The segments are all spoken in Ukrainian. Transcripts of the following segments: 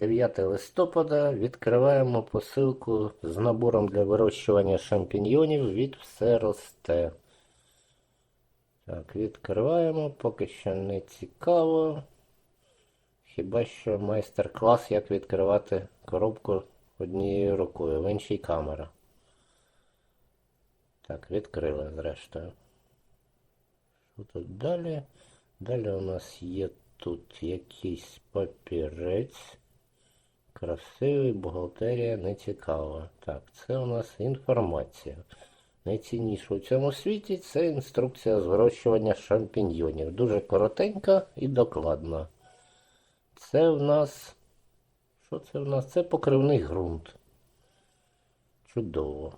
9 листопада відкриваємо посилку з набором для вирощування шампіньйонів від все росте. Так, відкриваємо, поки що не цікаво. Хіба що майстер-клас, як відкривати коробку однією рукою, в іншій камера. Так, відкрили зрештою. Що тут далі? Далі у нас є тут якийсь папірець. Красивий, бухгалтерія не цікава. Так, це у нас інформація. Найцінніше у цьому світі це інструкція з вирощування шампіньйонів. Дуже коротенька і докладна. Це в нас. Що це в нас? Це покривний ґрунт. Чудово.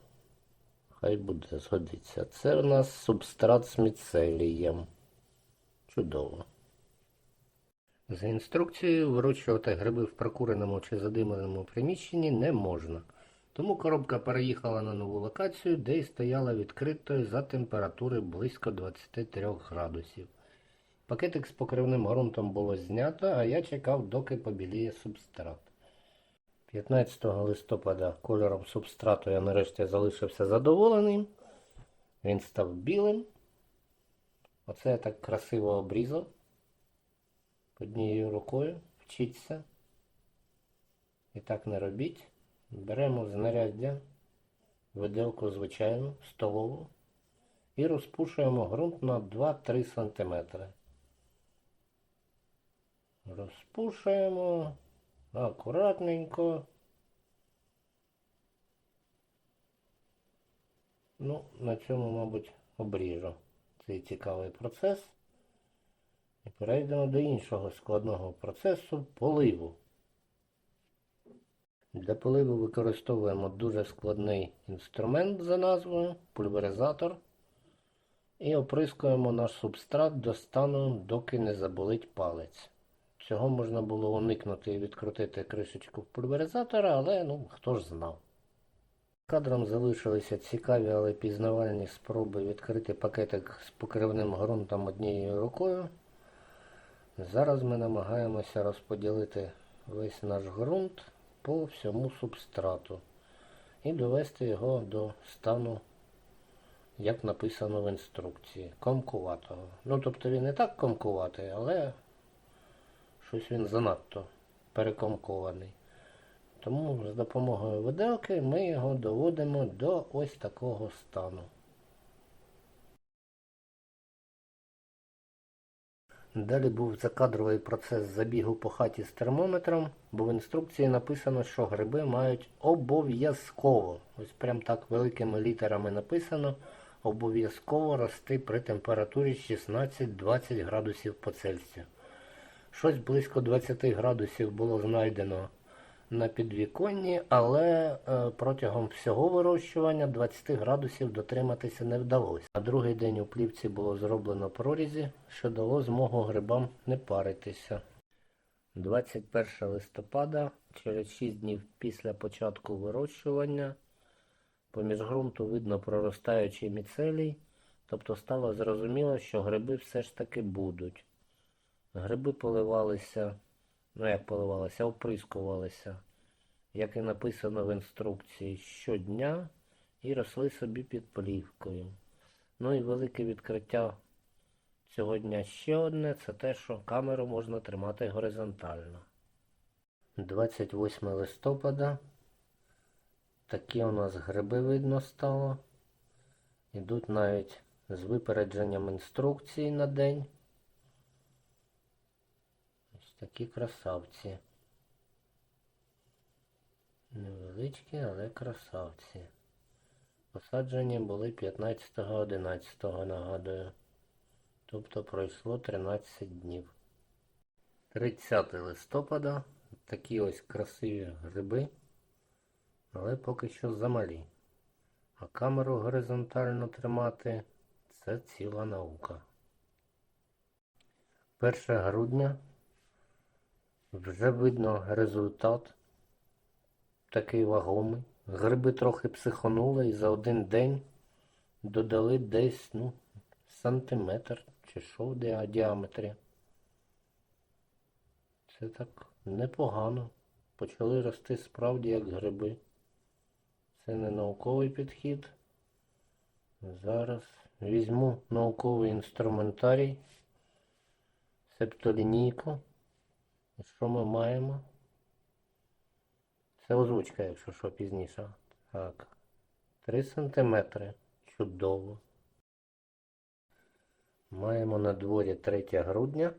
Хай буде, згодиться. Це в нас субстрат з міцелієм. Чудово. За інструкцією вирощувати гриби в прокуреному чи задимленому приміщенні не можна. Тому коробка переїхала на нову локацію, де й стояла відкритою за температури близько 23 градусів. Пакетик з покривним ґрунтом було знято, а я чекав, доки побіліє субстрат. 15 листопада кольором субстрату я нарешті залишився задоволеним. Він став білим. Оце я так красиво обрізав однією рукою. Вчіться. І так не робіть. Беремо знаряддя, виделку звичайну, столову і розпушуємо ґрунт на 2-3 см. Розпушуємо акуратненько. Ну, на цьому, мабуть, обріжу цей цікавий процес. І перейдемо до іншого складного процесу поливу. Для поливу використовуємо дуже складний інструмент за назвою пульверизатор. І оприскуємо наш субстрат до стану, доки не заболить палець. Цього можна було уникнути і відкрутити кришечку пульверизатора, але ну, хто ж знав. Кадром залишилися цікаві, але пізнавальні спроби відкрити пакетик з покривним ґрунтом однією рукою. Зараз ми намагаємося розподілити весь наш ґрунт по всьому субстрату і довести його до стану, як написано в інструкції, комкуватого. Ну, тобто він не так комкуватий, але щось він занадто перекомкований. Тому з допомогою виделки ми його доводимо до ось такого стану. Далі був закадровий процес забігу по хаті з термометром, бо в інструкції написано, що гриби мають обов'язково, ось прям так великими літерами написано, обов'язково рости при температурі 16-20 градусів по Цельсію. Щось близько 20 градусів було знайдено на підвіконні, але е, протягом всього вирощування 20 градусів дотриматися не вдалося. На другий день у плівці було зроблено прорізі, що дало змогу грибам не паритися. 21 листопада, через 6 днів після початку вирощування, поміж ґрунту видно проростаючий міцелій, тобто стало зрозуміло, що гриби все ж таки будуть. Гриби поливалися, ну як поливалися, оприскувалися, як і написано в інструкції, щодня і росли собі під плівкою. Ну і велике відкриття цього дня ще одне, це те, що камеру можна тримати горизонтально. 28 листопада. Такі у нас гриби видно стало. Ідуть навіть з випередженням інструкції на день. Такі красавці. Невеличкі, але красавці. Посаджені були 15-11, нагадую. Тобто пройшло 13 днів. 30 листопада. Такі ось красиві гриби, але поки що замалі. А камеру горизонтально тримати це ціла наука. 1 грудня вже видно результат такий вагомий. Гриби трохи психонули і за один день додали десь ну, сантиметр чи що в діаметрі. Це так непогано. почали рости справді як гриби. Це не науковий підхід. Зараз візьму науковий інструментарій, септолінійку. Що ми маємо? Це озвучка, якщо що пізніше. Так. 3 сантиметри. Чудово. Маємо на дворі 3 грудня.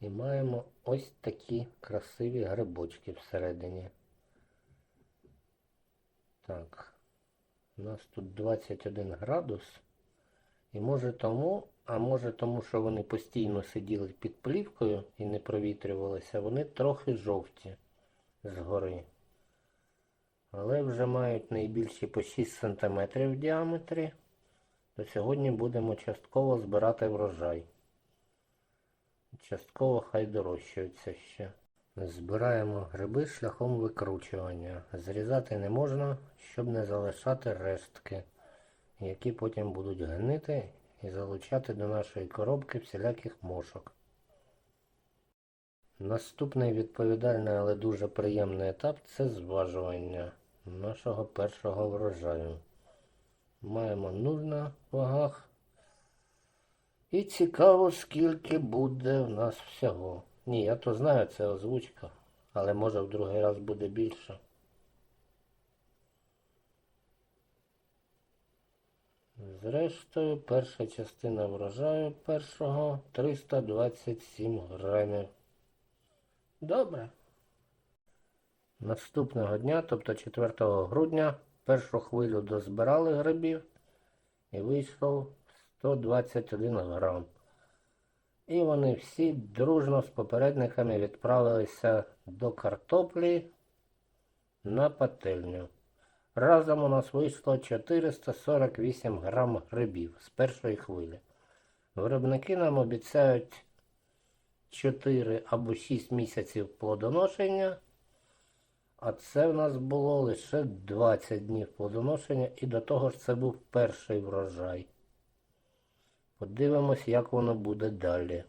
І маємо ось такі красиві грибочки всередині. Так. У нас тут 21 градус. І може тому, а може тому, що вони постійно сиділи під плівкою і не провітрювалися, вони трохи жовті згори. Але вже мають найбільші по 6 см в діаметрі. То сьогодні будемо частково збирати врожай. Частково хай дорощуються ще. Збираємо гриби шляхом викручування. Зрізати не можна, щоб не залишати рештки, які потім будуть гнити і залучати до нашої коробки всіляких мошок. Наступний відповідальний, але дуже приємний етап це зважування нашого першого врожаю. Маємо нуль на вагах. І цікаво, скільки буде в нас всього. Ні, я то знаю, це озвучка, але може в другий раз буде більше. Зрештою, перша частина врожаю першого 327 грамів. Добре. Наступного дня, тобто 4 грудня, першу хвилю дозбирали грибів і вийшов 121 грам. І вони всі дружно з попередниками відправилися до картоплі на пательню. Разом у нас вийшло 448 грам грибів з першої хвилі. Виробники нам обіцяють 4 або 6 місяців плодоношення, а це в нас було лише 20 днів плодоношення, і до того ж це був перший врожай. Подивимось, як воно буде далі.